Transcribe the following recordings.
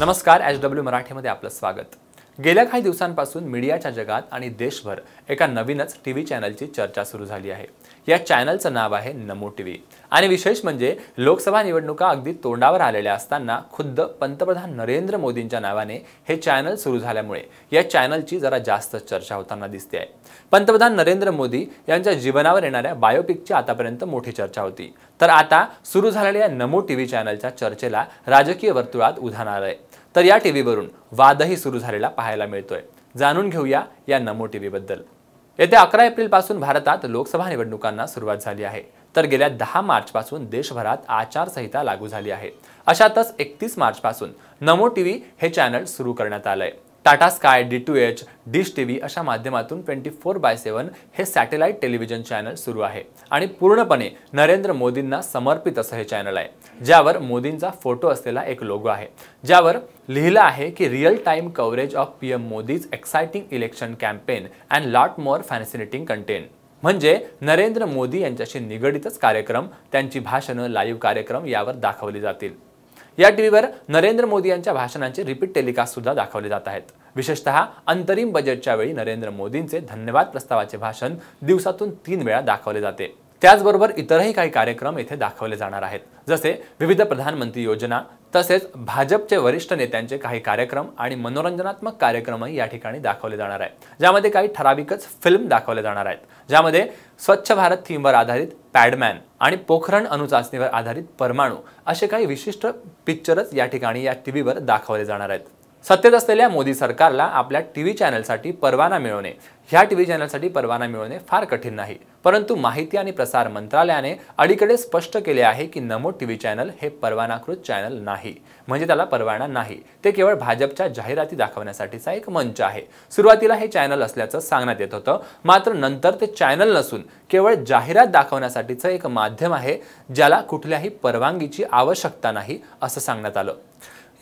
नमस्कार H W मराठीमध्ये आपलं स्वागत. गेल्या काही दिवसांपासून मीडियाच्या जगात आणि देशभर एका नवीनच टी व्ही चॅनलची चर्चा सुरू झाली आहे. या चॅनलचं नाव आहे नमो टी व्ही आणि विशेष म्हणजे लोकसभा निवडणुका अगदी तोंडावर आलेल्या असताना खुद्द पंतप्रधान नरेंद्र मोदींच्या नावाने हे चॅनल सुरू झाल्यामुळे या चॅनलची जरा जास्त चर्चा होताना दिसते आहे पंतप्रधान नरेंद्र मोदी यांच्या जीवनावर येणाऱ्या बायोपिकची आतापर्यंत मोठी चर्चा होती. तर आता सुरू झालेल्या नमो टी व्ही चॅनलच्या चर्चेला राजकीय वर्तुळात उधाण आहे तर या टीव्हीवरून वादही सुरू झालेला पाहायला मिळतोय. जाणून घेऊया या नमो टीव्ही बद्दल येत्या अकरा एप्रिलपासून भारतात लोकसभा निवडणुकांना सुरुवात झाली आहे. तर गेल्या दहा मार्चपासून देशभरात आचारसंहिता लागू झाली आहे. अशातच एकतीस मार्च पासून नमो टीव्ही हे चॅनल सुरू करण्यात आलंय. Tata sky D two H dish TV अशा माध्यमातून ट्वेंटी फोर बाय सेवन हे सॅटेलाईट टेलिव्हिजन चॅनल सुरू आहे. आणि पूर्णपणे नरेंद्र मोदींना समर्पित असं हे चॅनल आहे ज्यावर मोदींचा फोटो असलेला एक लोगो आहे. ज्यावर लिहिलं आहे की real time coverage of P M Modi's exciting election campaign and lot more fascinating content म्हणजे नरेंद्र मोदी यांच्याशी निगडीतच कार्यक्रम त्यांची भाषणं लाईव्ह कार्यक्रम यावर दाखवली जातील. या टीव्हीवर नरेंद्र मोदी यांच्या भाषणांचे रिपीट टेलिकास्ट सुद्धा दाखवले जात आहेत. विशेषतः अंतरिम बजेटच्या वेळी नरेंद्र मोदींचे धन्यवाद प्रस्तावाचे भाषण दिवसातून तीन वेळा दाखवले जाते. त्याचबरोबर इतरही काही कार्यक्रम येथे दाखवले जाणार आहेत. जसे विविध प्रधानमंत्री योजना तसेच भाजपचे वरिष्ठ नेत्यांचे काही कार्यक्रम आणि मनोरंजनात्मक कार्यक्रमही या ठिकाणी दाखवले जाणार आहेत. ज्यामध्ये काही ठराविकच फिल्म दाखवले जाणार आहेत. ज्यामध्ये स्वच्छ भारत थीमवर आधारित पॅडमॅन आणि पोखरण अणुचाचणीवर आधारित परमाणू असे काही विशिष्ट पिक्चरच या ठिकाणी या टी व्हीवर दाखवले जाणार आहेत. सत्तेत असलेल्या मोदी सरकारला आपल्या टीव्ही चॅनलसाठी परवाना मिळवणे ह्या टीव्ही चॅनलसाठी परवाना मिळवणे फार कठीण नाही. परंतु माहिती आणि प्रसार मंत्रालयाने अलीकडे स्पष्ट केले आहे की नमो टीव्ही चॅनल हे परवानाकृत चॅनल नाही. म्हणजे त्याला परवाना नाही. ते केवळ भाजपच्या जाहिराती दाखवण्यासाठीचा एक मंच आहे. सुरुवातीला हे चॅनल असल्याचं सांगण्यात येत होतं. मात्र नंतर ते चॅनल नसून केवळ जाहिरात दाखवण्यासाठीचं एक माध्यम आहे ज्याला कुठल्याही परवानगीची आवश्यकता नाही असं सांगण्यात आलं.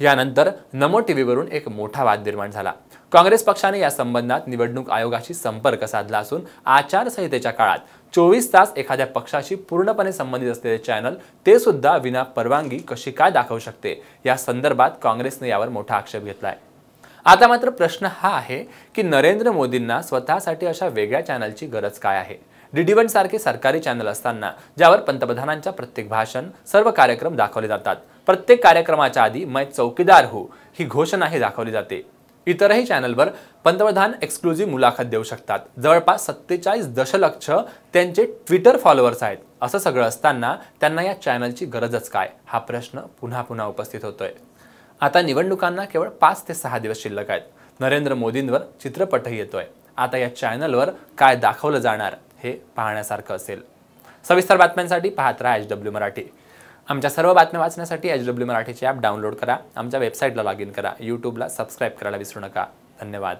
यानंतर नमो टीव्हीवरून एक मोठा वाद निर्माण झाला. काँग्रेस पक्षाने या संबंधात निवडणूक आयोगाशी संपर्क साधला असून आचारसंहितेच्या काळात चोवीस तास एखाद्या पक्षाशी पूर्णपणे संबंधित असलेले चॅनल ते सुद्धा विना परवानगी कशी काय दाखवू शकते? या संदर्भात काँग्रेसने यावर मोठा आक्षेप घेतला आहे आता मात्र प्रश्न हा आहे की नरेंद्र मोदींना स्वतःसाठी अशा वेगळ्या चॅनलची गरज काय आहे? डी वन सारखे सरकारी चॅनल असताना ज्यावर पंतप्रधानांच्या प्रत्येक भाषण सर्व कार्यक्रम दाखवले जातात. प्रत्येक कार्यक्रमाच्या आधी मै चौकीदार हो ही घोषणाही दाखवली जाते. इतरही चॅनलवर पंतप्रधान एक्सक्लुझिव्ह मुलाखत देऊ शकतात. जवळपास सत्तेचाळीस दशलक्ष त्यांचे ट्विटर फॉलोअर्स आहेत. असं सगळं असताना त्यांना या चॅनलची गरजच काय? हा प्रश्न पुन्हा पुन्हा उपस्थित होतोय. आता निवडणुकांना केवळ पाच ते सहा दिवस शिल्लक आहेत. नरेंद्र मोदींवर चित्रपटही येतोय. आता या चॅनलवर काय दाखवलं जाणार? हे पाहण्यासारखं असेल. सविस्तर बातम्यांसाठी पाहत राहा एच डब्ल्यू मराठी. आमच्या सर्व बातम्या वाचण्यासाठी एच डब्ल्यू मराठीची ॲप डाउनलोड करा. आमच्या वेबसाईटला लॉग इन करा. यूट्यूबला सबस्क्राईब करायला विसरू नका. धन्यवाद.